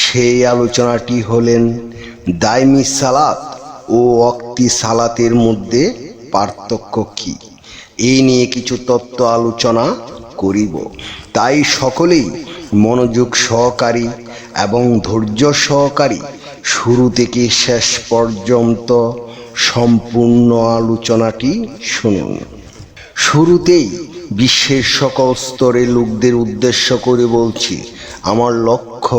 সেই আলোচনাটি হলেন দায়মি সালাত ও অক্তি সালাতের মধ্যে পার্থক্য কি? এই নিয়ে কিছু তত্ত্ব আলোচনা করিব। তাই সকলেই মনোযোগ সহকারী এবং ধৈর্য সহকারী শুরু থেকে শেষ পর্যন্ত সম্পূর্ণ আলোচনাটি শুনুন। শুরুতেই বিশ্বের সকল স্তরের লোকদের উদ্দেশ্য করে বলছি, আমার লক্ষ্য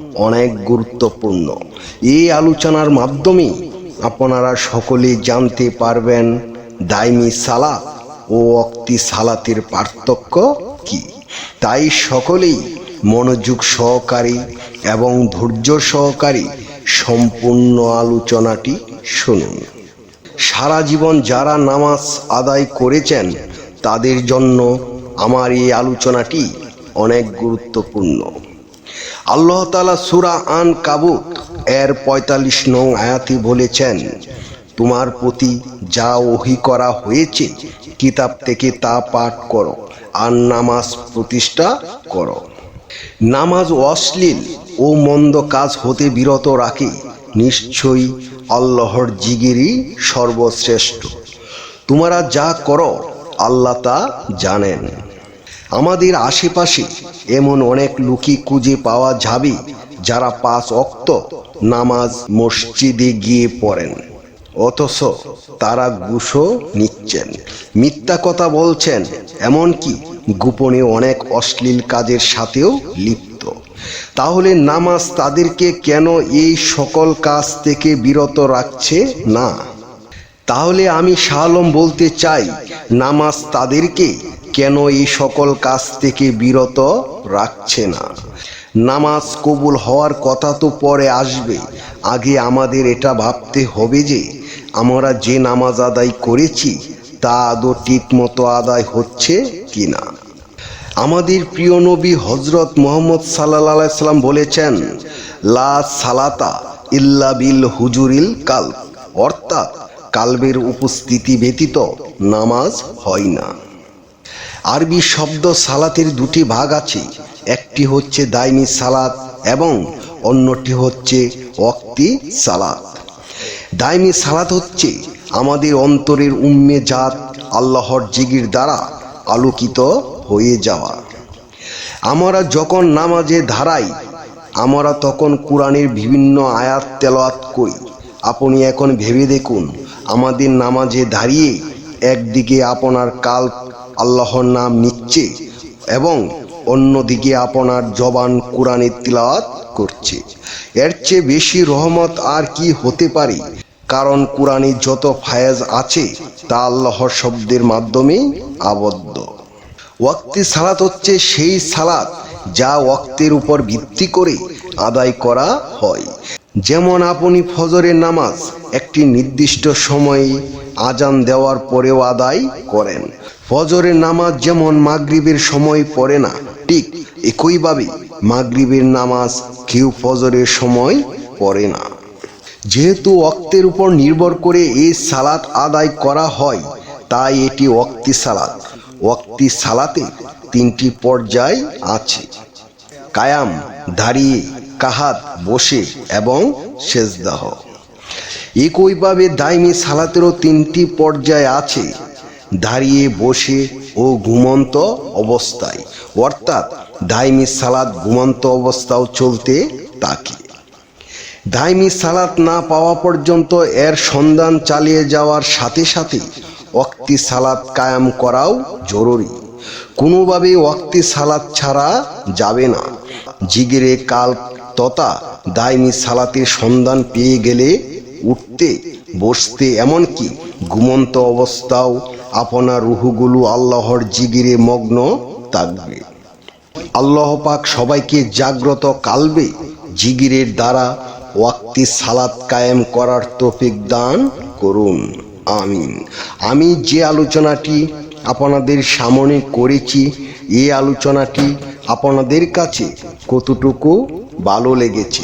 অনেক গুরুত্বপূর্ণ। এই আলোচনার মাধ্যমে আপনারা সকলে জানতে পারবেন দায়মি সালাত ও অক্তি সালাতের পার্থক্য কি। তাই সকলেই মনোযোগ সহকারী এবং ধৈর্য সহকারী সম্পূর্ণ আলোচনাটি শুনুন। সারা জীবন যারা নামাজ আদায় করেছেন, তাদের জন্য আমার এই আলোচনাটি অনেক গুরুত্বপূর্ণ। আল্লাহ তালা সুরা আন কাবুত এর পঁয়তাল্লিশ নং আয়াতি বলেছেন, তোমার প্রতি যা ওহি করা হয়েছে, কিতাব থেকে তা পাঠ করো আর নামাজ প্রতিষ্ঠা করো। নামাজ অশ্লীল ও মন্দ কাজ হতে বিরত রাখে, নিশ্চয়ই আল্লাহর জিগিরই সর্বশ্রেষ্ঠ। তোমরা যা করো, আল্লাহ তা জানেন। আমাদের আশেপাশে এমন অনেক লুকি খুঁজে পাওয়া যাবে যারা পাঁচ অক্ত নামাজ মসজিদে গিয়ে পড়েন। অথচ তারা গুসো নিচ্ছেন। মিথ্যা কথা বলছেন, এমনকি গোপনে অনেক অশ্লীল কাজের সাথেও লিপ্ত। তাহলে নামাজ তাদেরকে কেন এই সকল কাজ থেকে বিরত রাখছে না? তাহলে আমি শালম বলতে চাই, নামাজ তাদেরকে কেন এই সকল কাজ থেকে বিরত রাখছে না? নামাজ কবুল হওয়ার কথা তো পরে আসবে। আগে আমাদের এটা ভাবতে হবে যে, আমরা যে নামাজ আদায় করেছি, তা আদৌ ঠিক মতো আদায় হচ্ছে কি না আমাদের প্রিয় নবী হজরত মোহাম্মদ সাল্লা সাল্লাম বলেছেন, লা সালাতা ইল্লা বিল হুজুরিল কাল অর্থাৎ কালবের উপস্থিতি ব্যতীত নামাজ হয় না। আরবি শব্দ সালাতের দুটি ভাগ আছে। একটি হচ্ছে দাইনি সালাত এবং অন্যটি হচ্ছে অক্তি সালাত। দাইনি সালাত হচ্ছে আমাদের অন্তরের উম্মে জাত আল্লাহর জিগির দ্বারা আলোকিত হয়ে যাওয়া। আমরা যখন নামাজে ধারাই, আমরা তখন কোরআনের বিভিন্ন আয়াত তেলাওয়াত করি। আপনি এখন ভেবে দেখুন, আমাদের নামাজে দাঁড়িয়ে একদিকে আপনার কাল আল্লাহর নাম নিচ্ছে এবং অন্যদিকে আপনার জবান কোরআনের তিলাওয়াত করছে। এর চেয়ে বেশি রহমত আর কি হতে পারে? কারণ কোরআনে যত ফায়াজ আছে, তা আল্লাহর শব্দের মাধ্যমে আবদ্ধ। ওয়াক্তি সালাত হচ্ছে সেই সালাত যা ওয়াক্তের উপর ভিত্তি করে আদায় করা হয়। যেমন আপনি ফজরের নামাজ একটি নির্দিষ্ট সময়ে আজান দেওয়ার পরেও আদায় করেন। ফজরের নামাজ যেমন মাগরিবের সময় পড়ে না, ঠিক একইভাবে মাগরিবের নামাজ কেউ ফজরের সময় পড়ে না। যেহেতু অক্তের উপর নির্ভর করে এই সালাত আদায় করা হয়, তাই এটি অক্তি সালাত। অক্তি সালাতে তিনটি পর্যায় আছে। কায়াম, দাঁড়িয়ে, কাহাত, বসে এবং সেজদাহ। একইভাবে দাইমি সালাতেরও তিনটি পর্যায় আছে। দাঁড়িয়ে বসে ও ঘুমন্ত অবস্থায়। অর্থাৎ দাইমি সালাত ঘুমন্ত অবস্থাও চলতে থাকে। দাইমি সালাত না পাওয়া পর্যন্ত এর সন্ধান চালিয়ে যাওয়ার সাথে সাথে অক্তি সালাত কায়াম করাও জরুরি। কোনোভাবে অক্তি সালাত ছাড়া যাবে না। জিগিরে কাল তথা দাইমি সালাতের সন্ধান পেয়ে গেলে উঠতে, বসতে এমনকি ঘুমন্ত অবস্থাও আপনার রুহুগুলো আল্লাহর জিগিরে মগ্ন থাকবে। আল্লাহ পাক সবাইকে জাগ্রত কালবে জিগিরের দ্বারা ওয়াক্তি সালাত কায়েম করার তৌফিক দান করুন। আমিন। আমি যে আলোচনাটি আপনাদের সামনে করেছি, এই আলোচনাটি আপনাদের কাছে কতটুকু ভালো লেগেছে?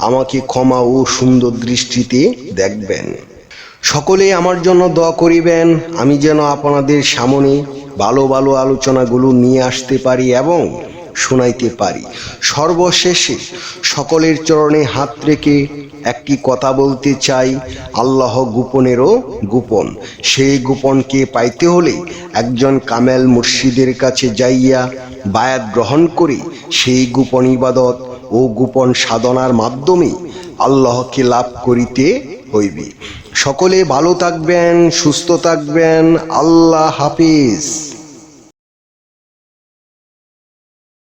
আমাকে ক্ষমা ও সুন্দর দৃষ্টিতে দেখবেন। সকলে আমার জন্য দোয়া করিবেন, আমি যেন আপনাদের সামনে ভালো ভালো আলোচনাগুলো নিয়ে আসতে পারি এবং শোনাইতে পারি। সর্বশেষে সকলের চরণে হাত রেখে একটি কথা বলতে চাই, আল্লাহ গোপনেরও গোপন। সেই গোপনকে পাইতে হলে একজন কামেল মুর্শিদের কাছে যাইয়া বায়াত গ্রহণ করে সেই গোপন ইবাদত ও গোপন সাধনার মাধ্যমে আল্লাহকে লাভ করিতে হইবে। সকলে ভালো থাকবেন, সুস্থ থাকবেন। আল্লাহ হাফিজ।